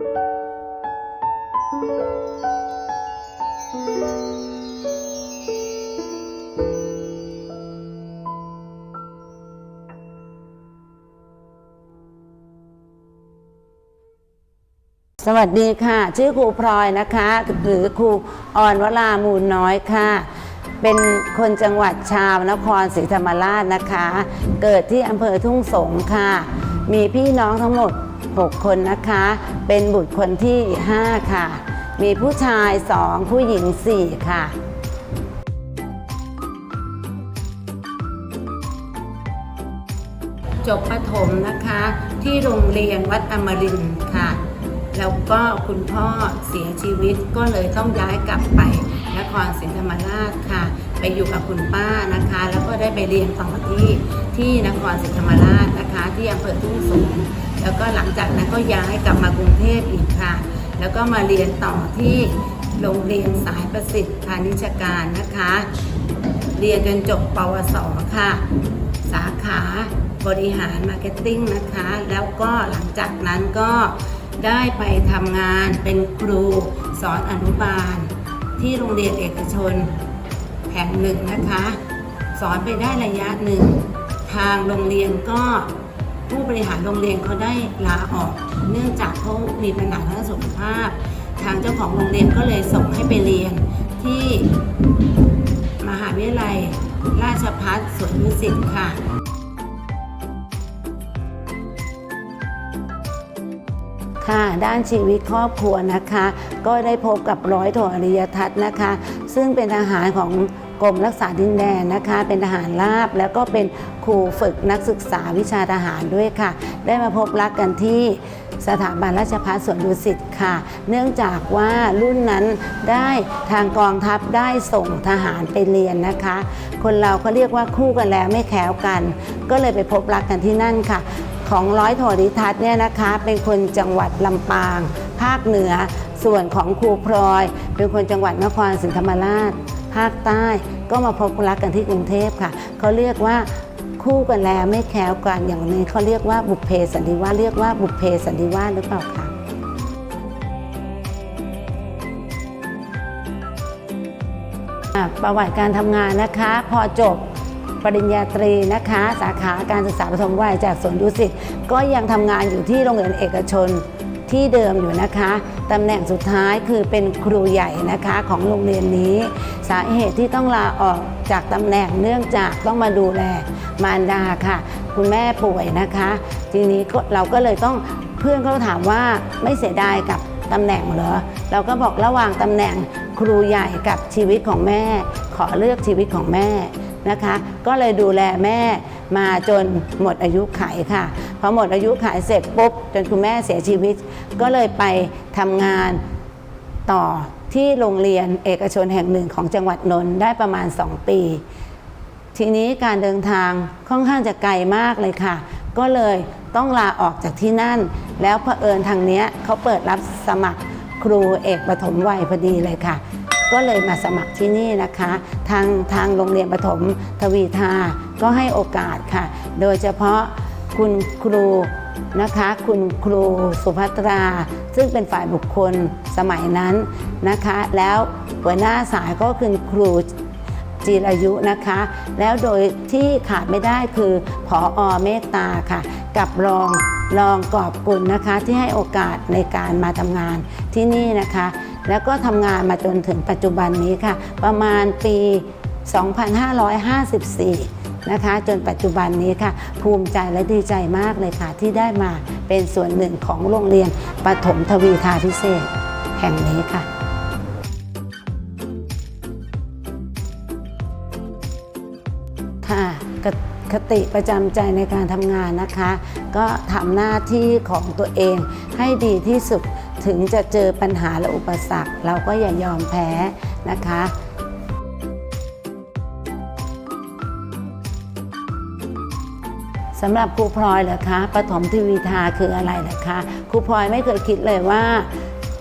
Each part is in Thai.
สวัสดีค่ะ ชื่อครูพลอยนะคะ หรือครูอ่อนวรามูลน้อยค่ะ เป็นคนจังหวัดชาวนครศรีธรรมราชนะคะ เกิดที่อำเภอทุ่งสงค่ะ มีพี่น้องทั้งหมด 6 คนนะคะ เป็นบุตรคนที่ 5 ค่ะ มีผู้ชาย 2 ผู้หญิง 4 ค่ะจบประถมนะคะที่โรงเรียนวัดอมรินค่ะ แล้วก็คุณพ่อเสียชีวิตก็เลยต้องย้ายกลับไปนครศรีธรรมราชค่ะ ไปอยู่กับคุณป้านะคะ แล้วก็ได้ไปเรียนต่อที่ที่นครศรีธรรมราชนะคะ ที่อำเภอทุ่งสง แล้วก็หลังจากนั้นก็ย้ายกลับมากรุงเทพอีกค่ะ แล้วก็มาเรียนต่อที่โรงเรียนสายประสิทธิ์พาณิชการนะคะ เรียนจนจบปวสค่ะ สาขาบริหารมาร์เก็ตติ้งนะคะ แล้วก็หลังจากนั้นก็ได้ไปทำงานเป็นครูสอนอนุบาล ที่โรงเรียนเอกชนแห่งหนึ่งนะคะ สอนไปได้ระยะหนึ่ง ทางโรงเรียนก็ ผู้บริหารโรงเรียนเขาได้ลาออก เนื่องจากเขามีปัญหาทางสุขภาพ ทางเจ้าของโรงเรียนก็เลยส่งให้ไปเรียนที่มหาวิทยาลัยราชภัฏสวนดุสิตค่ะค่ะด้านชีวิตครอบครัวนะคะ ก็ได้พบกับร้อยโทอริยทัศน์นะคะ ซึ่งเป็นทหารของ กรมรักษาดินแดนนะคะ เป็นทหารราบแล้วก็เป็นครูฝึกนักศึกษาวิชาทหารด้วยค่ะ ได้มาพบรักกันที่สถาบันราชภัฏสวนดุสิตค่ะ เนื่องจากว่ารุ่นนั้นได้ทางกองทัพได้ส่งทหารไปเรียนนะคะ คนเราก็เรียกว่าคู่กันแล้วไม่แค้วกัน ก็เลยไปพบรักกันที่นั่นค่ะ ของร้อยโทริทัศน์เนี่ยนะคะ เป็นคนจังหวัดลำปาง ภาคเหนือ ส่วนของครูพลอย เป็นคนจังหวัดนครศรีธรรมราช ภาคใต้ก็มาพบรักกันที่กรุงเทพค่ะเขาเรียกว่าคู่กันแล้วไม่แคล้วกันอย่างนี้เขาเรียกว่าบุพเพสันนิวาสเรียกว่าบุพเพสันนิวาสหรือเปล่าคะอะประวัติการทำงานนะคะ พอจบปริญญาตรีนะคะ สาขาการศึกษาปฐมวัยจากสวนดุสิตก็ยังทำงานอยู่ที่โรงเรียนเอกชน ที่เดิมอยู่นะคะตำแหน่งสุดท้ายคือเป็นครูใหญ่นะคะของโรงเรียนนี้ สาเหตุที่ต้องลาออกจากตำแหน่งเนื่องจากต้องมาดูแลมารดาค่ะ คุณแม่ป่วยนะคะ ทีนี้เราก็เลยต้องเพื่อนเขาถามว่าไม่เสียดายกับตำแหน่งเหรอเราก็บอกระหว่างตำแหน่งครูใหญ่กับชีวิตของแม่ ขอเลือกชีวิตของแม่นะคะ ก็เลยดูแลแม่มาจนหมดอายุไขค่ะ พอหมดอายุไขเสร็จปุ๊บจนคุณแม่เสียชีวิต ก็เลยไปทำงานต่อที่โรงเรียนเอกชนแห่งหนึ่งของจังหวัดนนท์ได้ประมาณ 2 ปี ทีนี้การเดินทางค่อนข้างจะไกลมากเลยค่ะ ก็เลยต้องลาออกจากที่นั่น แล้วเผอิญทางเนี้ยเขาเปิดรับสมัครครูเอกปฐมวัยพอดีเลยค่ะ ก็เลยมาสมัครที่นี่นะคะ ทางทางโรงเรียนปฐมทวีทาก็ให้โอกาสค่ะ โดยเฉพาะ คุณครูนะคะคุณครูสุภัตรา ซึ่งเป็นฝ่ายบุคคลสมัยนั้นนะคะ แล้วหัวหน้าสายก็คือครูจีรายุนะคะ แล้วโดยที่ขาดไม่ได้คือผออเมตตาค่ะ กับรองรองกอบกุลนะคะ ที่ให้โอกาสในการมาทำงานที่นี่นะคะ แล้วก็ทำงานมาจนถึงปัจจุบันนี้ค่ะ ประมาณปี 2554 นะคะ จนปัจจุบันนี้ค่ะ ภูมิใจและดีใจมากเลยค่ะ ที่ได้มาเป็นส่วนหนึ่งของโรงเรียนปฐมทวีทาพิเศษ แห่งนี้ค่ะค่ะกคติประจำใจในการทำงานนะคะ ก็ทำหน้าที่ของตัวเองให้ดีที่สุดถึงจะเจอปัญหาและอุปสรรค เราก็อย่ายอมแพ้นะคะ สำหรับครูพลอยเหรอคะปฐมทวีทาคืออะไรเหรอคะครูพลอยไม่เคยคิดเลยว่า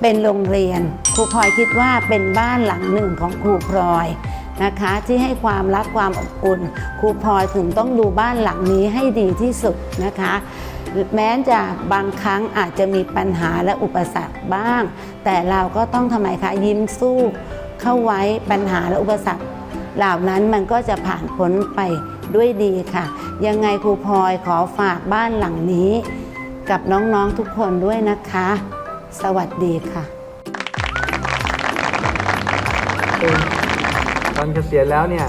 เป็นโรงเรียนครูพลอยคิดว่าเป็นบ้านหลังหนึ่งของครูพลอยนะคะ ที่ให้ความรักความอบอุ่นครูพลอยถึงต้องดูบ้านหลังนี้ให้ดีที่สุดนะคะ แม้จะบางครั้งอาจจะมีปัญหาและอุปสรรคบ้าง แต่เราก็ต้องทำไมคะยิ้มสู้เข้าไว้ปัญหาและอุปสรรคเหล่านั้นมันก็จะผ่านพ้นไปด้วยดีค่ะ ยังไงครูพลอยขอฝากบ้านหลังนี้ กับน้องๆทุกคนด้วยนะคะ สวัสดีค่ะ ตอนเกษียณแล้วเนี่ย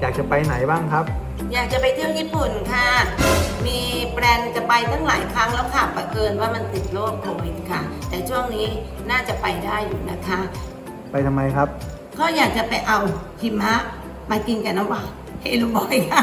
อยากจะไปไหนบ้างครับ อยากจะไปเที่ยวญี่ปุ่นค่ะ มีแปลนจะไปตั้งหลายครั้งแล้วค่ะประเอิญว่ามันติดโรคโควิดค่ะ แต่ช่วงนี้น่าจะไปได้อยู่นะคะ ไปทำไมครับ ก็อยากจะไปเอาหิมะมากินกับน้ำหวานเฮลูบอยค่ะ